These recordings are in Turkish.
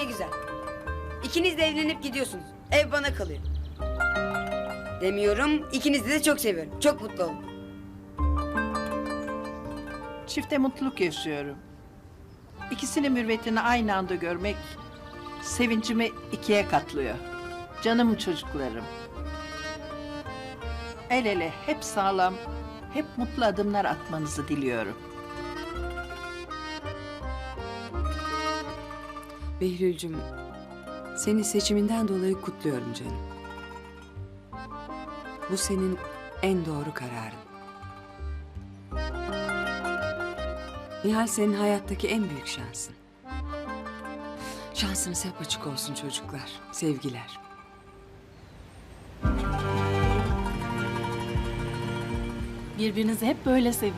ne güzel. İkiniz de evlenip gidiyorsunuz. Ev bana kalıyor. Demiyorum, ikinizi de çok seviyorum. Çok mutlu olun. Çifte mutluluk yaşıyorum. İkisinin mürvetini aynı anda görmek sevincimi ikiye katlıyor. Canım çocuklarım. El ele hep sağlam, hep mutlu adımlar atmanızı diliyorum. Behlül'cüm, seni seçiminden dolayı kutluyorum canım. Bu senin en doğru kararın. Nihal senin hayattaki en büyük şansın. Şansınız hep açık olsun çocuklar. Sevgiler. Birbirinizi hep böyle sevin.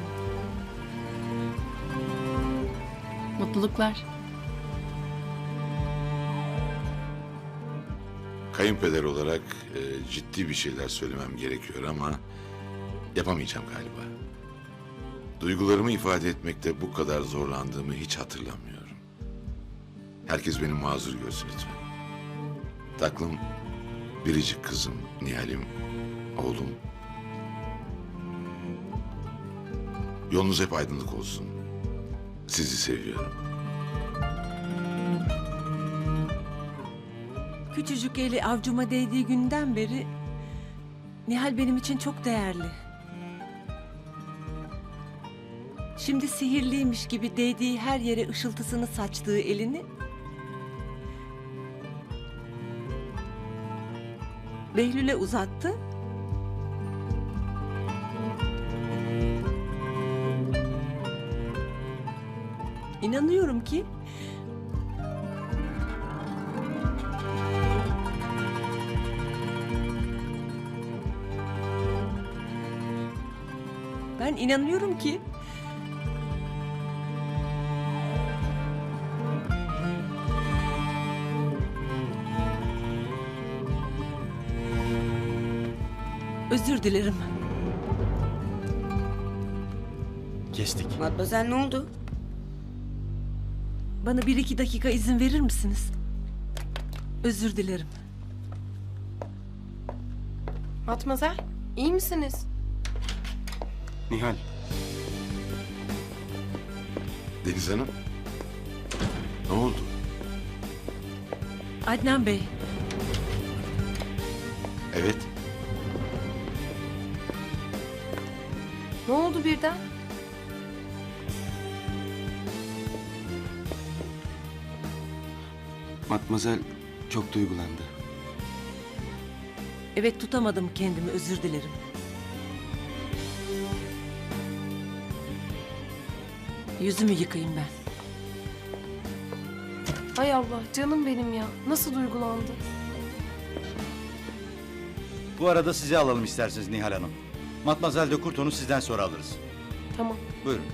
Mutluluklar. Kayınpeder olarak e, ciddi bir şeyler söylemem gerekiyor ama yapamayacağım galiba. Duygularımı ifade etmekte bu kadar zorlandığımı hiç hatırlamıyorum. Herkes beni mazur görsün lütfen. Taklım, biricik kızım, Nihal'im, oğlum. Yolunuz hep aydınlık olsun. Sizi seviyorum. Küçücük eli avcuma değdiği günden beri Nihal benim için çok değerli. Şimdi sihirliymiş gibi değdiği her yere ışıltısını saçtığı elini Behlül'e uzattı. İnanıyorum ki Ben inanıyorum ki Özür dilerim. Kestik. Matmazel ne oldu? Bana bir iki dakika izin verir misiniz? Özür dilerim. Matmazel, iyi misiniz? Nihal. Deniz Hanım, ne oldu? Adnan Bey, Evet, Ne oldu birden? Matmazel çok duygulandı. evet tutamadım kendimi özür dilerim. Yüzümü yıkayayım ben. Hay Allah, canım benim ya. Nasıl duygulandı? Bu arada sizi alalım isterseniz Nihal Hanım. Matmazel de Kurton'u sizden sonra alırız. Tamam. Buyurun.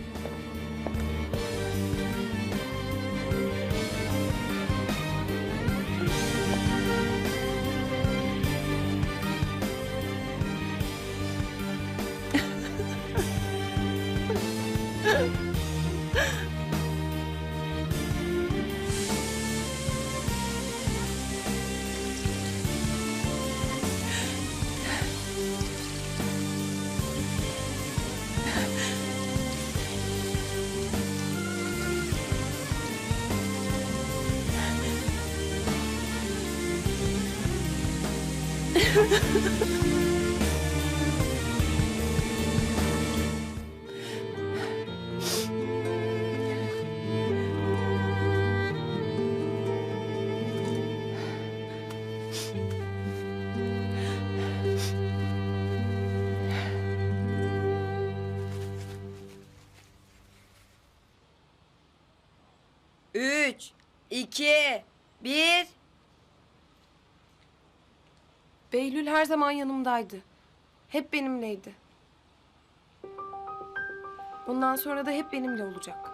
Üç, iki, bir. Behlül her zaman yanımdaydı. Hep benimleydi. Bundan sonra da hep benimle olacak.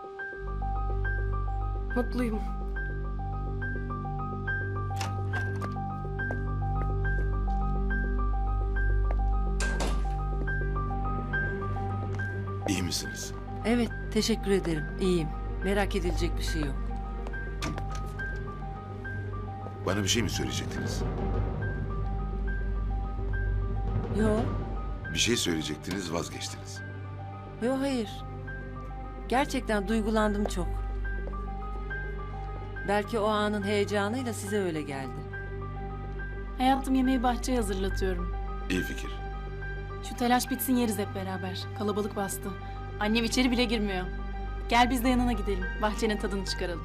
Mutluyum. iyi misiniz? Evet, teşekkür ederim. İyiyim. Merak edilecek bir şey yok. Bana bir şey mi söyleyecektiniz? Yo, Bir şey söyleyecektiniz vazgeçtiniz. yo hayır. Gerçekten duygulandım çok. Belki o anın heyecanıyla size öyle geldi. Hayatım yemeği bahçeye hazırlatıyorum. İyi fikir. Şu telaş bitsin yeriz hep beraber. Kalabalık bastı. Annem içeri bile girmiyor. Gel biz de yanına gidelim. Bahçenin tadını çıkaralım.